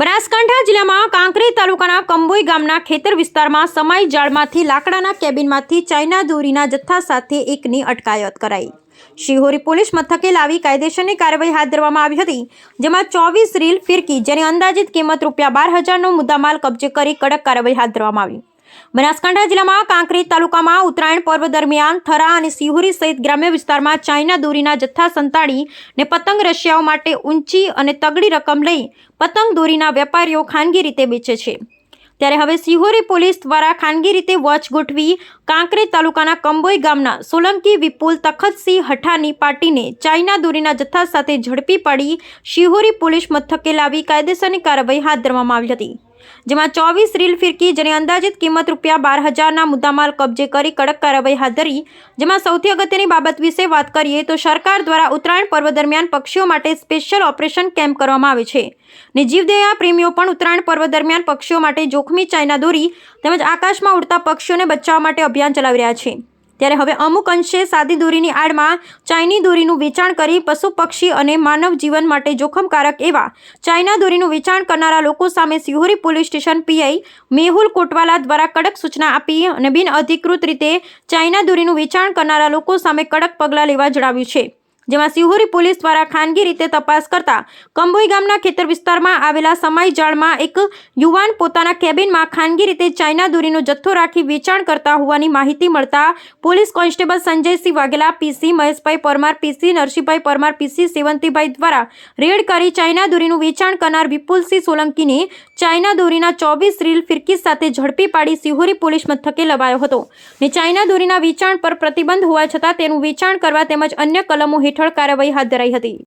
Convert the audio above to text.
બનાસકાંઠા જિલ્લામાં કાંકરેજ તાલુકાના કંબોઈ ગામના ખેતર વિસ્તારમાં સમાઈ જાળમાંથી લાકડાના કેબિનમાંથી ચાઇના દોરીના જથ્થા સાથે એકની અટકાયત કરાઈ. શિહોરી પોલીસ મથકે લાવી કાયદેસરની કાર્યવાહી હાથ ધરવામાં આવી હતી, જેમાં ચોવીસ રીલ ફિરકી જેની અંદાજિત કિંમત રૂપિયા બાર હજારનો મુદ્દામાલ કબજે કરી કડક કાર્યવાહી હાથ ધરવામાં આવી. બનાસકાંઠા જિલ્લામાં કાંકરેજ તાલુકામાં ઉત્તરાયણ પર્વ દરમિયાન થરા અને સિહોરી સહિત ગ્રામ્ય વિસ્તારમાં ચાઇના દોરીના જથ્થા સંતાડી ને પતંગ રશિયાઓ માટે ઊંચી અને તગડી રકમ લઈ પતંગ દોરીના વેપારીઓ ખાનગી રીતે વેચે છે. ત્યારે હવે સિહોરી પોલીસ દ્વારા ખાનગી રીતે વોચ ગોઠવી કાંકરેજ તાલુકાના કંબોઈ ગામના સોલંકી વિપુલ તખતસિંહ હઠાની પાર્ટીને ચાઇના દોરીના જથ્થા સાથે ઝડપી પાડી શિહોરી પોલીસ મથકે લાવી કાયદેસરની કાર્યવાહી હાથ ધરવામાં આવી હતી. જેમાં ચોવીસ રીલ ફિરકી જેની અંદાજિત કિંમત રૂપિયા બાર હજારના મુદ્દામાલ કબજે કરી કડક કાર્યવાહી હાથ ધરી. જેમાં સૌથી અગત્યની બાબત વિશે વાત કરીએ તો સરકાર દ્વારા ઉત્તરાયણ પર્વ દરમિયાન પક્ષીઓ માટે સ્પેશિયલ ઓપરેશન કેમ્પ કરવામાં આવે છે. ને જીવદયા પ્રેમીઓ પણ ઉત્તરાયણ પર્વ દરમિયાન પક્ષીઓ માટે જોખમી ચાઇના દોરી તેમજ આકાશમાં ઉડતા પક્ષીઓને બચાવવા માટે અભિયાન ચલાવી રહ્યા છે. ત્યારે હવે અમુક અંશે સાદી દોરીની આડમાં ચાઇની દોરીનું વેચાણ કરી પશુ પક્ષી અને માનવ જીવન માટે જોખમકારક એવા ચાઇના દોરીનું વેચાણ કરનારા લોકો સામે Sihori police station PI Mehul Kotwala દ્વારા કડક સૂચના આપી અને બિનઅધિકૃત રીતે ચાઇના દોરીનું વેચાણ કરનારા લોકો સામે કડક પગલાં લેવા જણાવ્યું છે. જેમાં સિહોરી પોલીસ દ્વારા ખાનગી રીતે તપાસ કરતા કંબોઈ ગામના ખેતર વિસ્તારમાં આવેલા સમાઈ જાળમાં એક યુવાન પોતાના કેબિનમાં ખાનગી રીતે ચાઇના દોરીનો જથ્થો રાખી વેચાણ કરતા હોવાની માહિતી મળતા police constable Sanjaysinh Vaghela PC Maheshbhai Parmar PC Narsinhbhai Parmar PC Sevantibhai દ્વારા રેડ કરી ચાઇના દોરીનું વેચાણ કરનાર વિપુલસિંહ સોલંકીને ચાઇના દોરીના ચોવીસ રીલ ફિરકી સાથે ઝડપી પાડી સિહોરી પોલીસ મથકે લવાયો હતો. ને ચાઇના દોરીના વેચાણ પર પ્રતિબંધ હોવા છતાં તેનું વેચાણ કરવા તેમજ અન્ય કલમો હેઠળ કાર્યવાહી હાથ ધરાઈ હતી.